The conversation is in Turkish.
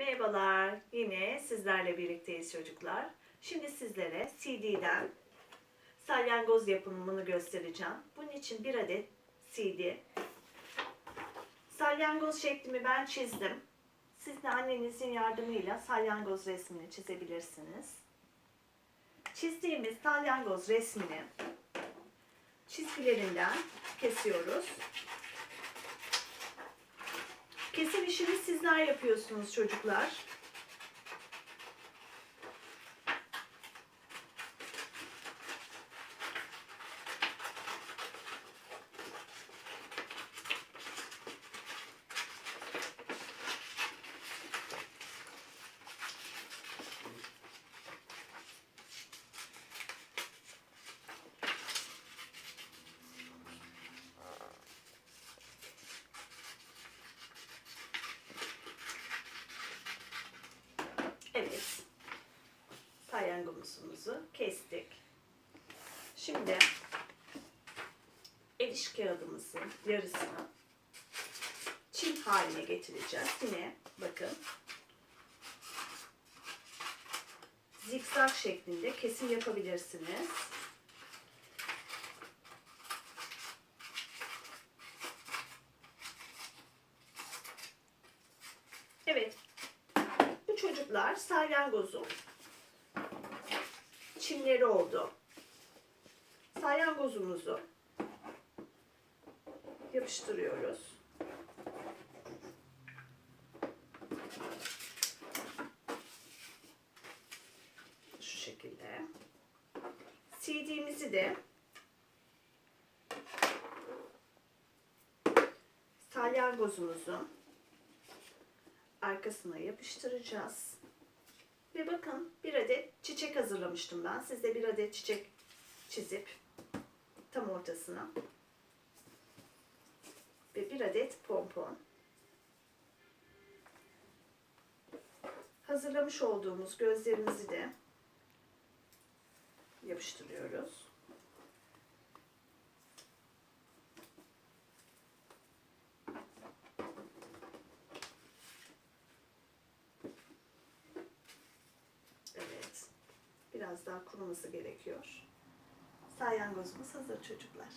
Merhabalar, yine sizlerle birlikteyiz çocuklar. Şimdi sizlere CD'den salyangoz yapımını göstereceğim. Bunun için bir adet CD. Salyangoz şeklimi ben çizdim. Siz de annenizin yardımıyla salyangoz resmini çizebilirsiniz. Çizdiğimiz salyangoz resmini çizgilerinden kesiyoruz. Kesim işini sizler yapıyorsunuz çocuklar. Evet. Salyangozumuzu kestik. Şimdi eriş kağıdımızın yarısını çim haline getireceğiz. Yine bakın zikzak şeklinde kesim yapabilirsiniz. Evet, bu çocuklar salyangozun çimleri oldu. Salyangozumuzu yapıştırıyoruz. Şu şekilde. CD'mizi de salyangozumuzun arkasına yapıştıracağız. Ve bakın bir adet çiçek hazırlamıştım ben. Siz de bir adet çiçek çizip tam ortasına ve bir adet pompon hazırlamış olduğumuz gözlerimizi de yapıştırıyoruz. Evet. Biraz daha kuruması gerekiyor. Salyangozumuz hazır çocuklar.